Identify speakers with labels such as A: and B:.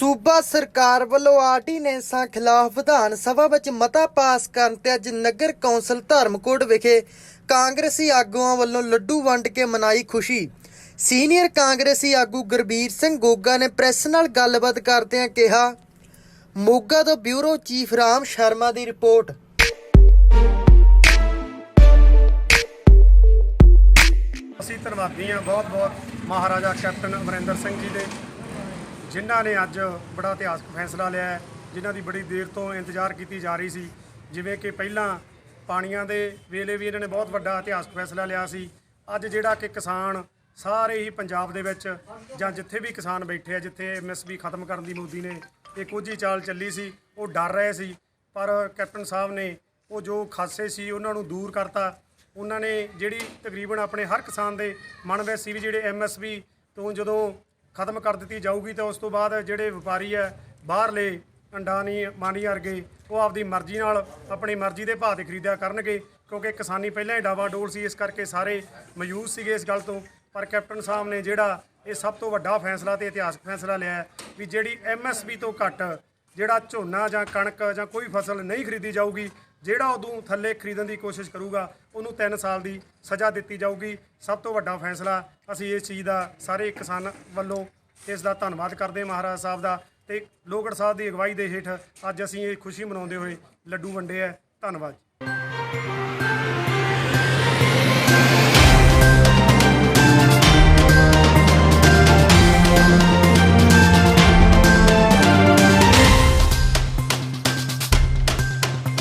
A: ਪੰਜਾਬ ਸਰਕਾਰ ਵੱਲੋਂ ਆਰਡੀਨੈਂਸਾਂ ਖਿਲਾਫ ਵਿਧਾਨ ਸਭਾ ਵਿੱਚ ਮਤਾ ਪਾਸ ਕਰਨ ਤੇ ਅੱਜ ਨਗਰ ਕੌਂਸਲ ਧਰਮਕੋਟ ਵਿਖੇ ਕਾਂਗਰਸੀ ਆਗੂਆਂ ਵੱਲੋਂ ਲੱਡੂ ਵੰਡ ਕੇ ਮਨਾਈ ਖੁਸ਼ੀ। ਸੀਨੀਅਰ ਕਾਂਗਰਸੀ ਆਗੂ ਗੁਰਬੀਰ ਸਿੰਘ ਗੋਗਾ ਨੇ ਪ੍ਰੈਸ ਨਾਲ ਗੱਲਬਾਤ ਕਰਦਿਆਂ ਕਿਹਾ, ਮੋਗਾ ਤੋਂ ਬਿਊਰੋ ਚੀਫ ਰਾਮ ਸ਼ਰਮਾ ਦੀ ਰਿਪੋਰਟ।
B: ਅਸੀਂ ਧੰਨਵਾਦੀ ਹਾਂ ਬਹੁਤ ਬਹੁਤ ਮਹਾਰਾਜਾ ਕੈਪਟਨ ਅਮਰਿੰਦਰ ਸਿੰਘ ਜੀ ਦੇ ਜਿਨ੍ਹਾਂ ਨੇ ਅੱਜ ਬੜਾ ਇਤਿਹਾਸਕ ਫੈਸਲਾ ਲਿਆ ਹੈ, ਜਿਨ੍ਹਾਂ ਦੀ ਬੜੀ ਦੇਰ ਤੋਂ ਇੰਤਜ਼ਾਰ ਕੀਤੀ ਜਾ ਰਹੀ ਸੀ। ਜਿਵੇਂ ਕਿ ਪਹਿਲਾਂ ਪਾਣੀਆਂ ਦੇ ਵੇਲੇ ਵੀ ਇਹਨਾਂ ਨੇ ਬਹੁਤ ਵੱਡਾ ਇਤਿਹਾਸਕ ਫੈਸਲਾ ਲਿਆ ਸੀ। ਅੱਜ ਜਿਹੜਾ ਕਿ ਕਿਸਾਨ ਸਾਰੇ ਹੀ ਪੰਜਾਬ ਦੇ ਵਿੱਚ ਜਾਂ ਜਿੱਥੇ ਵੀ ਕਿਸਾਨ ਬੈਠੇ ਆ, ਜਿੱਥੇ ਐਮਐਸਪੀ ਖਤਮ ਕਰਨ ਦੀ ਮੋਦੀ ਨੇ ਇਹ ਕੋਝੀ ਚਾਲ ਚੱਲੀ ਸੀ, ਉਹ ਡਰ ਰਹੇ ਸੀ। ਪਰ ਕੈਪਟਨ ਸਾਹਿਬ ਨੇ ਉਹ ਜੋ ਖਾਸੇ ਸੀ ਉਹਨਾਂ ਨੂੰ ਦੂਰ ਕਰਤਾ। ਉਹਨਾਂ ਨੇ ਜਿਹੜੀ ਤਕਰੀਬਨ ਆਪਣੇ ਹਰ ਕਿਸਾਨ ਦੇ ਮਨ ਵਿੱਚ ਸੀ ਵੀ ਜਿਹੜੇ ਐਮਐਸਪੀ ਤੋਂ ਜਦੋਂ ਖਤਮ ਕਰ ਦਿੱਤੀ ਜਾਊਗੀ ਤਾਂ ਉਸ ਤੋਂ ਬਾਅਦ ਜਿਹੜੇ ਵਪਾਰੀ ਹੈ, ਬਾਹਰਲੇ ਅੰਡਾਨੀ, ਮਾਨੀ ਵਰਗੇ, ਉਹ ਆਪਦੀ ਮਰਜ਼ੀ ਨਾਲ ਆਪਣੀ ਮਰਜ਼ੀ ਦੇ ਭਾਅ ਤੇ ਖਰੀਦਿਆ ਕਰਨਗੇ, ਕਿਉਂਕਿ ਕਿਸਾਨੀ ਪਹਿਲਾਂ ਹੀ ਡਾਵਾਡੋਲ ਸੀ, ਇਸ ਕਰਕੇ ਸਾਰੇ ਮਯੂਸ ਸੀਗੇ ਇਸ ਗੱਲ ਤੋਂ। ਪਰ ਕੈਪਟਨ ਸਾਹਿਬ ਨੇ ਜਿਹੜਾ ਇਹ ਸਭ ਤੋਂ ਵੱਡਾ ਫੈਸਲਾ ਤੇ ਇਤਿਹਾਸਕ ਫੈਸਲਾ ਲਿਆ ਵੀ ਜਿਹੜੀ ਐਮਐਸਪੀ ਤੋਂ ਘੱਟ ਜਿਹੜਾ ਝੋਨਾ ਜਾਂ ਕਣਕ ਜਾਂ ਕੋਈ ਫਸਲ ਨਹੀਂ ਖਰੀਦੀ ਜਾਊਗੀ, ਜਿਹੜਾ ਉਦੋਂ ਥੱਲੇ ਖਰੀਦਣ ਦੀ ਕੋਸ਼ਿਸ਼ ਕਰੂਗਾ, ਉਹਨੂੰ 3 ਸਾਲ ਦੀ ਸਜ਼ਾ ਦਿੱਤੀ ਜਾਊਗੀ। ਸਭ ਤੋਂ ਵੱਡਾ ਫੈਸਲਾ ਅਸੀਂ ਇਸ ਚੀਜ਼ ਦਾ ਸਾਰੇ ਕਿਸਾਨ ਵੱਲੋਂ ਇਸ ਦਾ ਧੰਨਵਾਦ ਕਰਦੇ ਹਾਂ ਮਹਾਰਾਜ ਸਾਹਿਬ ਦਾ ਤੇ ਲੋਗੜ ਸਾਹਿਬ ਦੀ ਅਗਵਾਈ ਦੇ ਹੇਠ ਅੱਜ ਅਸੀਂ ਇਹ ਖੁਸ਼ੀ ਮਨਾਉਂਦੇ ਹੋਏ ਲੱਡੂ ਵੰਡੇ ਹੈ। ਧੰਨਵਾਦ